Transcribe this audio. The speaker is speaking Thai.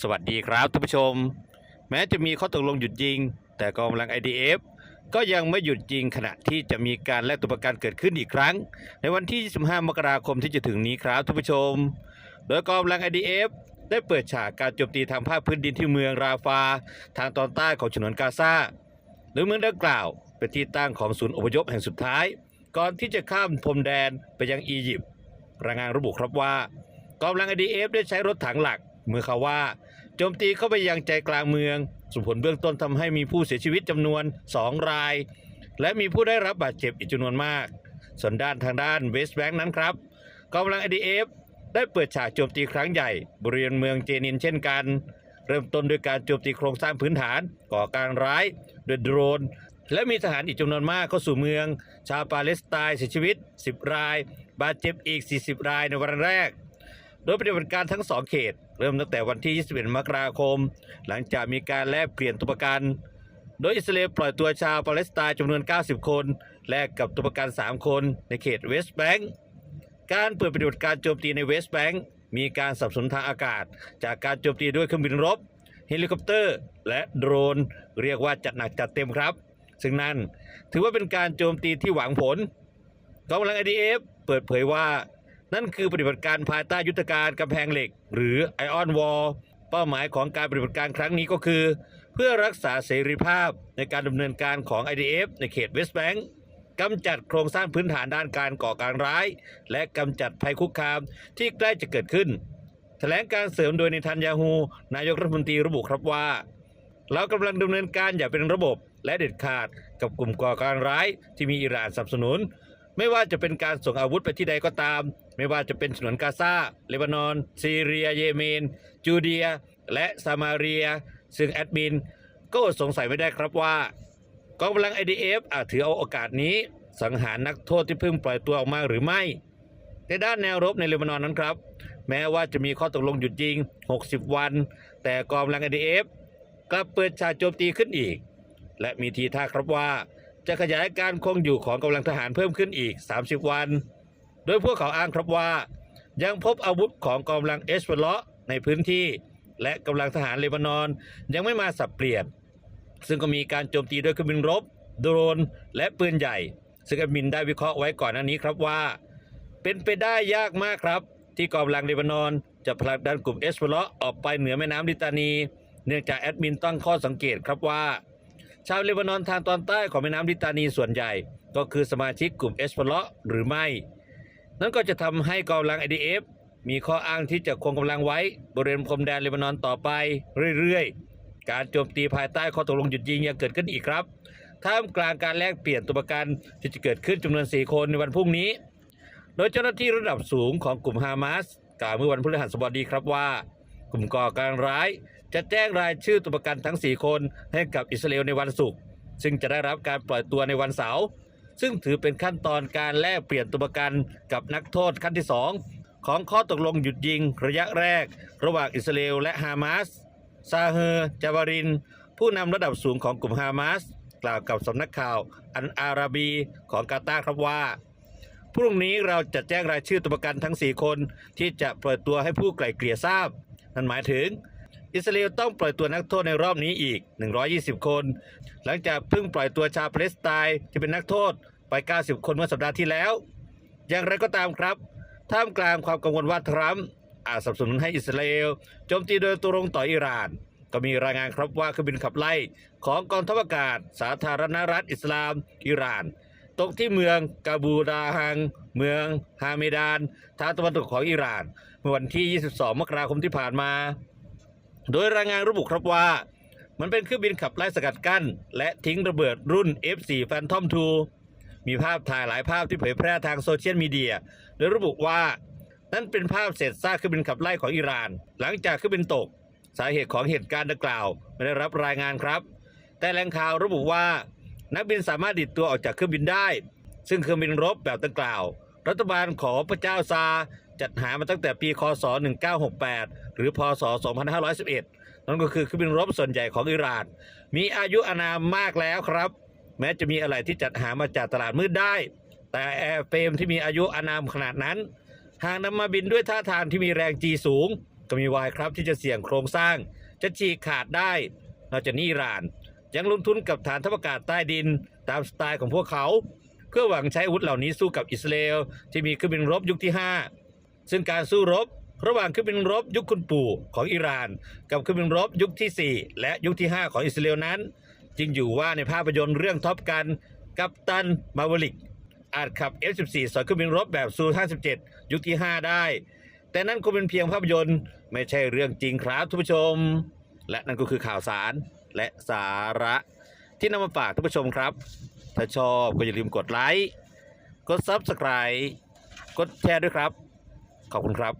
สวัสดีครับท่านผู้ชม แม้จะมีข้อตกลงหยุดยิง แต่กองกำลัง IDF ก็ยังไม่หยุดยิงขณะที่จะมีการแลกตัวประกันเกิดขึ้นอีกครั้ง ในวันที่ 25 มกราคมที่จะถึงนี้ครับท่านผู้ชม โดยกองกำลัง IDF ได้เปิดฉากการโจมตีทางภาคพื้นดินที่เมืองราฟา ทางตอนใต้ของฉนวนกาซาโดยเมืองดังกล่าว เป็นที่ตั้งของศูนย์อพยพแห่งสุดท้าย ก่อนที่จะข้ามพรมแดนไปยังอียิปต์รายงานระบุครับว่ากองกำลัง IDF ได้ใช้รถถังหลัก เมื่อเขาว่าโจมตีเข้าไปยังใจกลางเมืองส่งผลเบื้องต้นทำให้มีผู้เสียชีวิตจำนวน 2 ราย และมีผู้ได้รับบาดเจ็บอีกจำนวนมาก ส่วนด้านทางด้านเวสต์แบงค์นั้นครับกองกำลัง IDF ได้เปิดฉากโจมตีครั้งใหญ่บริเวณเมืองเจนินเช่นกัน เริ่มต้นด้วยการโจมตีโครงสร้างพื้นฐานก่อการร้ายด้วยโดรน และมีทหารอีกจำนวนมากเข้าสู่เมือง ชาวปาเลสไตน์เสียชีวิต 10 ราย บาดเจ็บอีก 40 รายในวันแรก โดยปฏิบัติการทั้ง2เขต เริ่มตั้งแต่วันที่ 21 มกราคม หลังจากมีการแลกเปลี่ยนตัวประกัน โดยอิสราเอลปล่อยตัวชาวปาเลสไตน์จำนวน 90 คน แลกกับตัวประกัน 3 คนในเขตเวสต์แบงก์การเปิดปฏิบัติการโจมตีในเวสต์แบงก์มีการสนับสนุนทางอากาศ จากการโจมตีด้วยเครื่องบินรบ เฮลิคอปเตอร์ และโดรน เรียกว่าจัดหนักจัดเต็มครับ ซึ่งนั่นถือว่าเป็นการโจมตีที่หวังผลกองกำลัง IDF เปิดเผยว่า นั่นคือปฏิบัติการภายใต้ยุทธการกำแพงเหล็ก หรือไอออนวอลเป้าหมายของการปฏิบัติการครั้งนี้ก็คือ เพื่อรักษาเสรีภาพในการดำเนินการของ IDF ในเขตเวสต์แบงก์กำจัดโครงสร้างพื้นฐานด้านการก่อการร้าย และกำจัดภัยคุกคามที่ใกล้จะเกิดขึ้น แถลงการเสริมโดยในทันยาฮู นายกรัฐมนตรีระบุครับว่า เรากำลังดำเนินการอย่างเป็นระบบและเด็ดขาดกับกลุ่มก่อการร้ายที่มีอิหร่านสนับสนุน ไม่ว่าจะเป็นการส่งอาวุธไปที่ใดก็ตาม ไม่ว่าจะเป็นฉนวนกาซาเลบานอน ซีเรีย เยเมน จูเดีย และซามาเรีย ซึ่งแอดมิน ก็อดสงสัยไม่ได้ครับว่ากองกำลัง IDF อาจถือเอาโอกาสนี้ สังหารนักโทษที่เพิ่งปล่อยตัวออกมาหรือไม่ในด้านแนวรบในเลบานอนนั้นครับ แม้ว่าจะมีข้อตกลงหยุดยิง 60 วัน แต่กองกำลัง IDF กลับเปิดฉากโจมตีขึ้นอีก และมีทีท่าครับว่า จะขยายการคงอยู่ของกำลังทหารเพิ่มขึ้นอีก 30 วัน โดยพวกเขาอ้างครับว่า ยังพบอาวุธของกองกำลังเอสเปเลาะในพื้นที่ และกำลังทหารเลบานอนยังไม่มาสับเปลี่ยน ซึ่งก็มีการโจมตีด้วยเครื่องบินรบ โดรน และปืนใหญ่ ซึ่งแอดมินได้วิเคราะห์ไว้ก่อนหน้านี้ครับว่า เป็นไปได้ยากมากครับ ที่กองกำลังเลบานอนจะผลักดันกลุ่มเอสเปเลาะออกไปเหนือแม่น้ำลิตานี เนื่องจากแอดมินตั้งข้อสังเกตครับว่า ชาวเลบานอนทางตอนใต้ของแม่น้ำลิตานีส่วนใหญ่ ก็คือสมาชิกกลุ่มเอสเปเลาะหรือไม่ นั่นก็จะทำให้กองกำลัง IDF มีข้ออ้างที่จะคงกำลังไว้ บริเวณพรมแดนเลบานอนต่อไปเรื่อยๆ การโจมตีภายใต้ข้อตกลงหยุดยิงยังเกิดขึ้นอีกครับ ท่ามกลางการแลกเปลี่ยนตัวประกันที่จะเกิดขึ้นจำนวน 4 คนในวันพรุ่งนี้ โดยเจ้าหน้าที่ระดับสูงของกลุ่มฮามาสกล่าวเมื่อวันพฤหัสบดีครับว่า กลุ่มก่อการร้าย จะแจ้งรายชื่อตัวประกันทั้ง 4 คนให้กับอิสราเอลในวันศุกร์ซึ่งจะได้รับการปล่อยตัวในวันเสาร์ซึ่งถือเป็นขั้นตอนการแลกเปลี่ยนตัวประกันกับนักโทษขั้นที่ 2 ของข้อตกลงหยุดยิงระยะแรก ระหว่างอิสราเอลและฮามาสซาเฮอร์จาวาริน ผู้นำระดับสูงของกลุ่มฮามาสกล่าวกับสำนักข่าวอันอาราบีของกาตาร์ครับว่าพรุ่งนี้เราจะแจ้งรายชื่อตัวประกันทั้ง 4 คนที่จะปล่อยตัวให้ผู้ไกล่เกลี่ยทราบ นั่นหมายถึง อิสราเอลต้องปล่อยตัวนักโทษในรอบนี้อีก 120 คน หลังจากเพิ่งปล่อยตัวชาวปาเลสไตน์ที่เป็นนักโทษไป 90 คนเมื่อสัปดาห์ที่แล้ว อย่างไรก็ตามครับ ท่ามกลางความกังวลว่าทรัมป์อาจสนับสนุนให้อิสราเอลโจมตีโดยตรงต่ออิหร่าน ก็มีรายงานครับว่าเครื่องบินขับไล่ของกองทัพอากาศ สาธารณรัฐอิสลามอิหร่าน ตกที่เมืองกาบูดาฮัง เมืองฮาเมดานทางตะวันตกของอิหร่าน เมื่อวันที่ 22 มกราคมที่ผ่านมา โดยรายงานระบุครับว่า มันเป็นเครื่องบินขับไล่สกัดกั้น และทิ้งระเบิดรุ่น F4 Phantom II มีภาพถ่ายหลายภาพที่เผยแพร่ทางโซเชียลมีเดียโดยระบุว่า นั่นเป็นภาพเศษซากเครื่องบินขับไล่ของอิหร่าน หลังจากเครื่องบินตก สาเหตุของเหตุการณ์ดังกล่าวไม่ได้รับรายงานครับ แต่แหล่งข่าวระบุว่า นักบินสามารถดิดตัวออกจากเครื่องบินได้ ซึ่งเครื่องบินรบแบบดังกล่าว รัฐบาลของพระเจ้าซา จัดหามาตั้งแต่ปีคศ 1968 หรือพศ 2511 นั่นก็คือเครื่องบินรบส่วนใหญ่ของอิหร่าน มีอายุอานามมากแล้วครับ แม้จะมีอะไรที่จัดหามาจากตลาดมืดได้ แต่แอร์เฟรมที่มีอายุอานามขนาดนั้น หากนำมาบินด้วยท่าทางที่มีแรงจีสูง ก็มีวายครับที่จะเสี่ยงโครงสร้าง จะฉีกขาดได้นอกจากนี้อิหร่าน ยังลงทุนกับฐานทัพอากาศใต้ดิน ตามสไตล์ของพวกเขา เพื่อหวังใช้อาวุธเหล่านี้สู้กับอิสราเอลที่มีเครื่องบินรบยุคที่ 5 ซึ่งการสู้รบระหว่างเครื่องบินรบยุคคุณปู่ของอิหร่าน กับเครื่องบินรบยุคที่ 4 และยุคที่ 5 ของอิสราเอลนั้นจริงอยู่ว่าในภาพยนตร์เรื่องท็อปกันกัปตันมาวลิก อาจขับ F14 สอยเครื่องบินรบแบบซู57 ยุคที่ 5 ได้ แต่นั่นคงเป็นเพียงภาพยนตร์ไม่ใช่เรื่องจริงครับทุกผู้ชม และนั่นก็คือข่าวสารและสาระที่นำมาฝากท่านผู้ชมครับ ถ้าชอบก็อย่าลืมกดไลค์ กด Subscribe กดแชร์ด้วยครับ ขอบคุณครับ